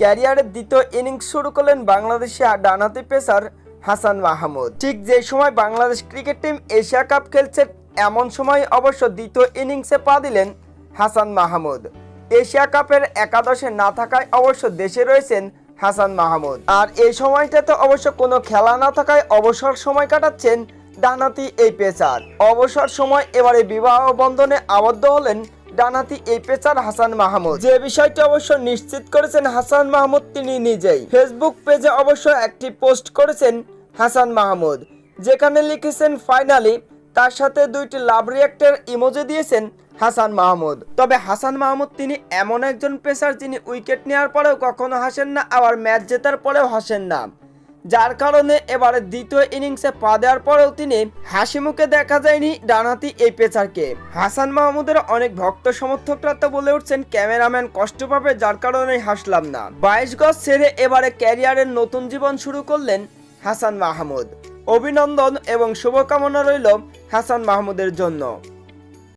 ক্যারিয়ারের দ্বিতীয় ইনিংস শুরু করলেন বাংলাদেশি ডানহাতি পেসার হাসান মাহমুদ। ঠিক যে সময় Bangladesh cricket team Asia cup খেলছে, এমন সময় অবশ্য দ্বিতীয় ইনিংসে পা দিলেন হাসান মাহমুদ। এশিয়া কাপের একাদশে না থাকায় অবশ্য দেশে রয়েছেন হাসান মাহমুদ। আর এই সময়টাতে অবশ্য কোনো খেলা না থাকায় অবসর সময় কাটাচ্ছেন ডানাতি এই পেসার। অবসর সময় এবারে বিবাহ বন্ধনে আবদ্ধ হলেন ডানাতি এই পেসার হাসান মাহমুদ। যে বিষয়টি অবশ্য নিশ্চিত করেছেন হাসান মাহমুদ, তিনি নিজেই। ফেসবুক পেজে অবশ্য একটি পোস্ট করেছেন হাসান মাহমুদ, যেখানে লিখেছেন, ফাইনালি তার সাথে দুইটি লাভ রিয়াক্টের ইমোজে দিয়েছেন হাসান মাহমুদ। তবে হাসান মাহমুদ, তিনি এমন একজন পেসার যিনি উইকেট নেওয়ার পরেও কখনো হাসেন না, আবার ম্যাচ জেতার পরেও হাসেন না। যার কারণে এবারে দ্বিতীয় ইনিংসে পা দেওয়ার পরেও তিনি হাসি মুখে দেখা যায়নি ডানহাতি এই পেসারকে। হাসান মাহমুদের অনেক ভক্ত সমর্থকরা তো বলে উঠছেন, ক্যামেরাম্যান কষ্ট পাবে, যার কারণে হাসলাম না। বাইশ গজ ছেড়ে এবারে ক্যারিয়ারের নতুন জীবন শুরু করলেন হাসান মাহমুদ। অভিনন্দন এবং শুভকামনা রইল হাসান মাহমুদের জন্য।